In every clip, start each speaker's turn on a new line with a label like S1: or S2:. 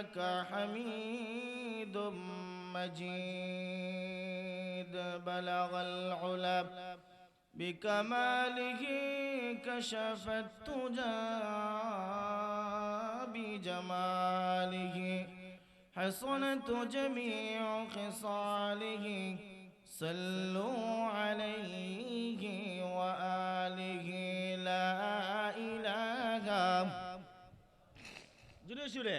S1: إنك حميد مجيد. بلغ العلا بكماله كشف التجى بجماله حصنت جميع خصاله. صلوا عليه وآله. لا إله জুড়ে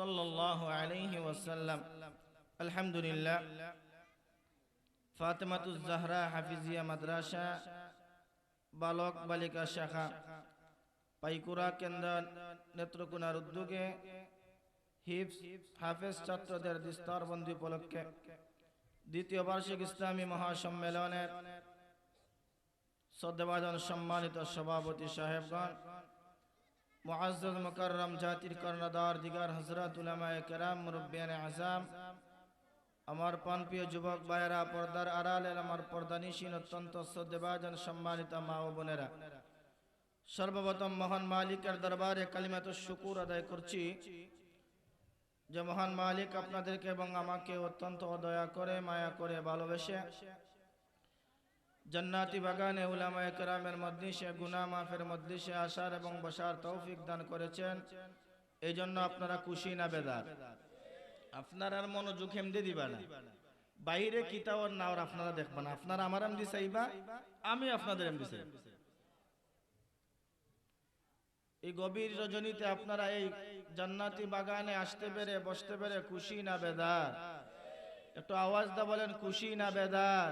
S1: সাল্লাল্লাহু আলাইহি ওয়াসাল্লাম। বালক বালিকা শাখা, পাইকুরা কেন্দ্র নেত্রকোনার উদ্যোগে হাফেজ ছাত্রদের বিস্তারবন্দি উপলক্ষে দ্বিতীয় বার্ষিক ইসলামী মহাসম্মেলনের শ্রদ্ধাভাজন সম্মানিত সভাপতি সাহেবগঞ্জ মুআজ্জজ মুকাররম জাতির কর্ণধার, দিগার হযরত উলামায়ে কেরাম আযাম। আমার প্রাণপ্রিয় যুবক ভাইয়েরা, পর্দার আড়ালের আমার পর্দানিসীন অত্যন্ত শ্রদ্ধাভাজন, সম্মানিত মা ও বোনেরা। সর্বপ্রথম মহান মালিকের দরবারে কালিমাত শুকুর আদায় করছি। যে মহান মালিক আপনাদেরকে এবং আমাকে অত্যন্ত দয়া করে, মায়া করে ভালোবেসে। জান্নাতি বাগানে উলামায়ে কেরামের মধ্যে গুনা মাফের মধ্যে আসার এবং বসার তৌফিক দান করেছেন। এই জন্য আপনারা খুশি না বেদার? আপনার আর মনোযোগ হেমদে দিবা না। বাইরে কিতাবর নাওর আপনারা দেখবেন আপনারা আমার এমদি চাইবা, আমি আপনাদের এমদি চাই। এই গভীর রজনীতে আপনারা এই জান্নাতি বাগানে আসতে পেরে, বসতে পেরে খুশি না বেদার? একটু আওয়াজ দা বলেন, খুশি না বেদার?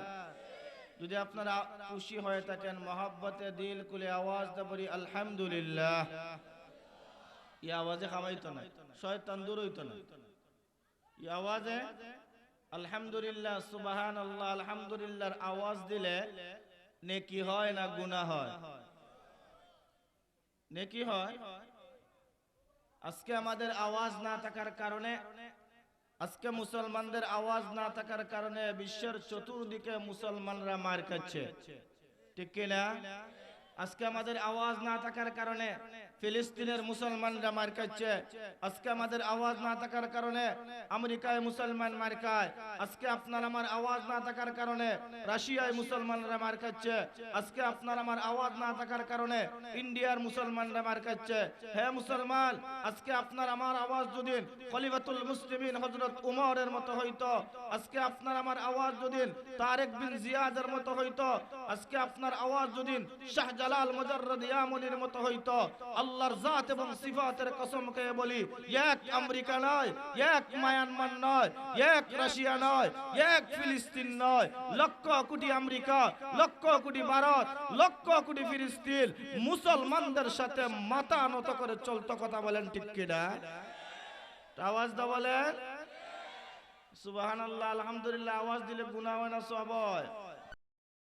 S1: যদি আপনারা খুশি হয়ে থাকেন, মহাব্বতে, দিল কুলে আওয়াজ দা বলি, আলহামদুলিল্লাহ। এই আওয়াজে খামাইতো না, শয়তান দূর হইতো না। এই আওয়াজে, আলহামদুলিল্লাহ সুবাহান আল্লাহ আলহামদুলিল্লাহর আওয়াজ দিলে নেকি হয় না গুনাহ হয়? নেকি হয়? আজকে আমাদের আওয়াজ না থাকার কারণে আজকে মুসলমানদের আওয়াজ না থাকার কারণে বিশ্বের চতুর্দিকে মুসলমানরা মার খাচ্ছে। ঠিক কিনা আজকে আমাদের আওয়াজ না থাকার কারণে ফিলিস্তিনের মুসলমানরা মার খাচ্ছে। আজকে আমাদের আওয়াজ না থাকার কারণে আমেরিকায় মুসলমান মার খায়। আজকে আপনার আমার আওয়াজ না থাকার কারণে রাশিয়ায় মুসলমানরা মার খাচ্ছে। আজকে আপনার আমার আওয়াজ না থাকার কারণে ইন্ডিয়ার মুসলমানরা মার খাচ্ছে। হে মুসলমান, আজকে আপনার আমার আওয়াজ যদি খলিফাতুল মুসলিমিন হযরত উমরের মতো হইতো, আজকে আপনার আমার আওয়াজ যদি তারেক বিন জিয়াদের মতো হইতো, আজকে আপনার আওয়াজ যদি শাহজালাল মুজাররদ ইয়ামনির মতো হইতো। আল্লাহর জাত এবং সিফাতের কসম খেয়ে বলি, এক আমেরিকা নয়, এক মায়ানমার নয়, এক রাশিয়া নয়, এক ফিলিস্তিন নয়, লক্ষ কোটি আমেরিকা, লক্ষ কোটি ভারত, লক্ষ কোটি ফিলিস্তিন, মুসলমানদের সাথে মাথা নত করে চলতো কথা বলেন ঠিক কিনা? আওয়াজ দা বলেন। সুবাহান আল্লাহ আলহামদুলিল্লাহ, আওয়াজ দিলে গুনাহ হয় না, সব হয়।